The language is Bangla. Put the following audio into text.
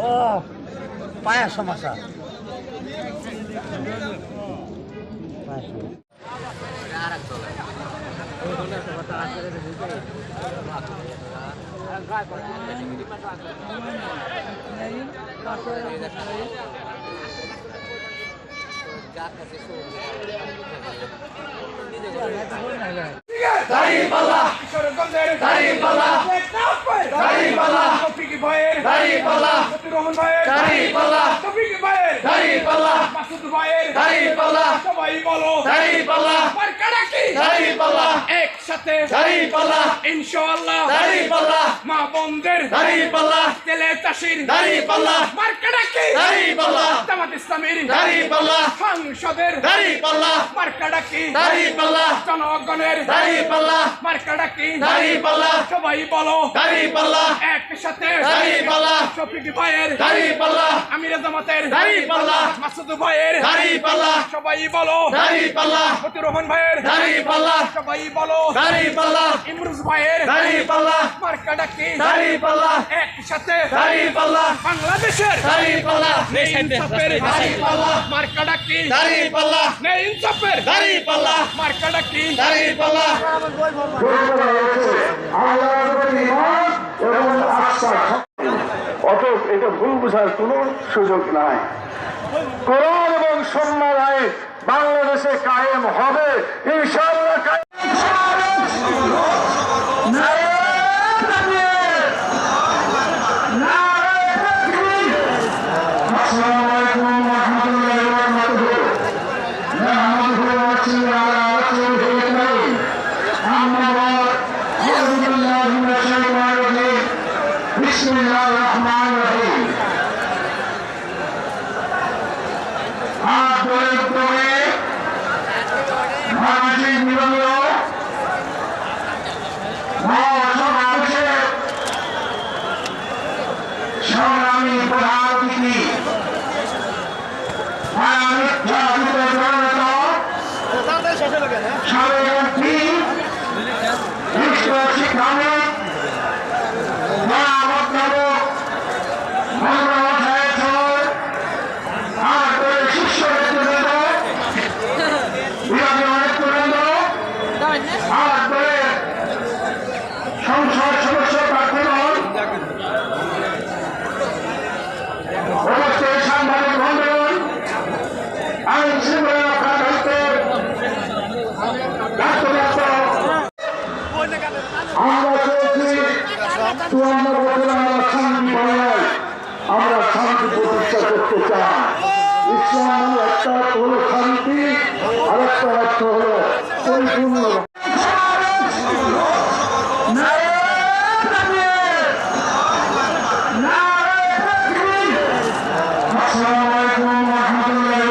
ও পায়ের সমস্যা পায়ের একসাথে ইনশাআল্লাহ মা বন্ধের তেলে চাষির মার্কাটা ইসলামীর দাঁড়িপাল্লা দাড়ি পাল্লা। মার্কাটা কি দাঁড়িপাল্লা জনগণের দাঁড়িপাল্লা মার্কাটা কি দাঁড়িপাল্লা সবাই বলো। দাঁড়িপাল্লা একসাথে দাঁড়িপাল্লা শফিক ভাইয়ের দাঁড়িপাল্লা আমির জামাতের দাঁড়িপাল্লা মাসুদ ভাইয়ের দাঁড়িপাল্লা সবাই বলো দাঁড়িপাল্লা মতিউর রহমান ভাইয়ের দাঁড়িপাল্লা সবাই বলো দাঁড়িপাল্লা ইমরুজ ভাইয়ের দাঁড়িপাল্লা মার্কাটা কি দাঁড়িপাল্লা একসাথে দাঁড়িপাল্লা বাংলাদেশের দাঁড়িপাল্লা নেই ইনসাফের দাঁড়িপাল্লা মার্কাটা কি দাঁড়িপাল্লা নেই ইনসাফের দাঁড়িপাল্লা মার্কাটা কি দাঁড়িপাল্লা অতএব এটা ভুল বোঝার কোনো সুযোগ নাই। কোরআন এবং সন্ন্যার আইন বাংলাদেশে কায়েম হবে ইনশাল্লাহ কায়েম। بسم الله الرحمن الرحيم হাত ধরে ধরে মানসিক নিবন্ধ মহাসমাবেশে সংগ্রামী প্রধান অতিথি আমি জাতিত জনতা সাবেক মন্ত্রী ইসলাম একটা হলো শান্তি আর একটা অর্থ হলো পরিপূর্ণ আসসালামু আলাইকুম ওয়া রাহমাতুল্লাহি